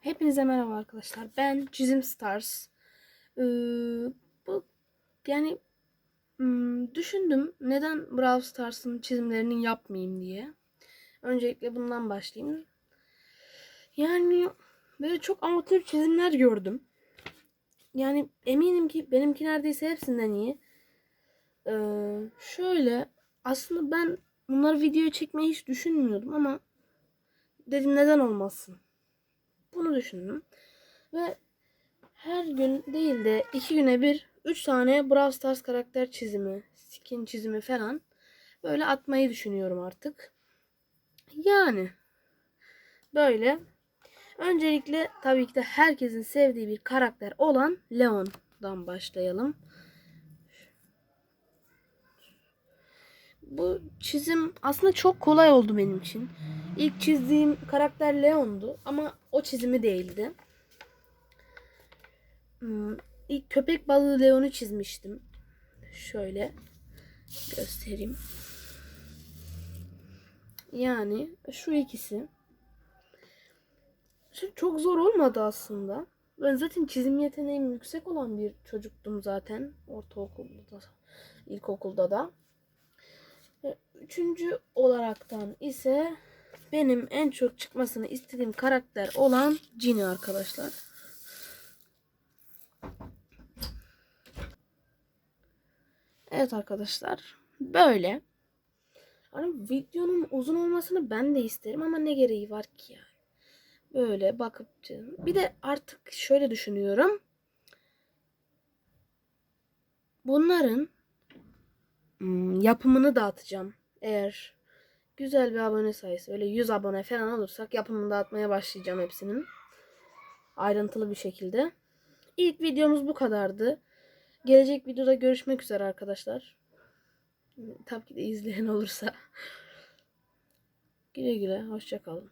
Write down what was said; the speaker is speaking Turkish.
Hepinize merhaba arkadaşlar. Ben Çizim Stars. Ee, bu yani hmm, düşündüm neden Brawl Stars'ın çizimlerini yapmayayım diye. Öncelikle bundan başlayayım. Yani böyle çok amatör çizimler gördüm. Yani eminim ki benimki neredeyse hepsinden iyi. Ee, şöyle aslında ben bunları videoya çekmeyi hiç düşünmüyordum ama dedim neden olmasın. Bunu düşündüm. Ve her gün değil de iki güne bir üç tane Brawl Stars karakter çizimi, skin çizimi falan böyle atmayı düşünüyorum artık. Yani böyle. Öncelikle tabii ki de herkesin sevdiği bir karakter olan Leon'dan başlayalım. Bu çizim aslında çok kolay oldu benim için. İlk çizdiğim karakter Leon'du ama o çizimi değildi. Hmm, İlk köpek balığı Leon'u çizmiştim. Şöyle göstereyim. Yani şu ikisi. Çok zor olmadı aslında. Ben zaten çizim yeteneğim yüksek olan bir çocuktum zaten. Ortaokulda da, ilkokulda da. Üçüncü olaraktan ise benim en çok çıkmasını istediğim karakter olan Ginny arkadaşlar. Evet arkadaşlar. Böyle. Hani videonun uzun olmasını ben de isterim ama ne gereği var ki yani. Böyle bakıp bir de artık şöyle düşünüyorum. Bunların hmm, yapımını dağıtacağım. Eğer güzel bir abone sayısı öyle 100 abone falan olursak yapımını dağıtmaya başlayacağım hepsinin. Ayrıntılı bir şekilde. İlk videomuz bu kadardı. Gelecek videoda görüşmek üzere arkadaşlar. Tabii ki de izleyen olursa. Güle güle. Hoşçakalın.